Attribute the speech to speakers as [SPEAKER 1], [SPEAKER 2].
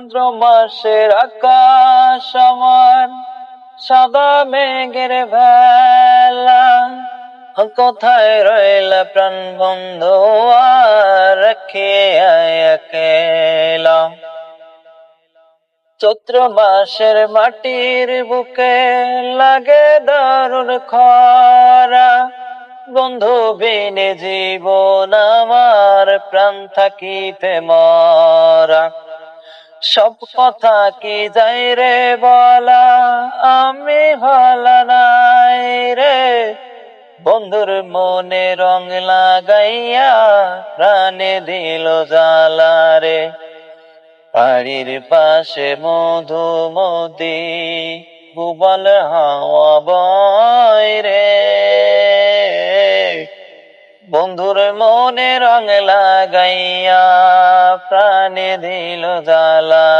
[SPEAKER 1] চন্দ্র মাসের আকাশ আমার, সাদা মেঘের ভেলা। কোথায় রইল প্রাণ বন্ধু একেলা? চৈত্র মাসের মাটির বুকে লাগে দারুণ খরা। বন্ধু বিনে জীবন আমার, প্রাণ থাকিতে মরা। সব কথা কি যাই রে বলা? আমি ভালো নাই রে। বন্ধুর মনে রং লাগাইয়া প্রাণে দিল জ্বালা রে। বাড়ির পাশে মধুমতি ভুবল হাওয়া বয় রে। বন্ধুর মনে রং লাগাইয়া প্রাণে দিল জ্বালা।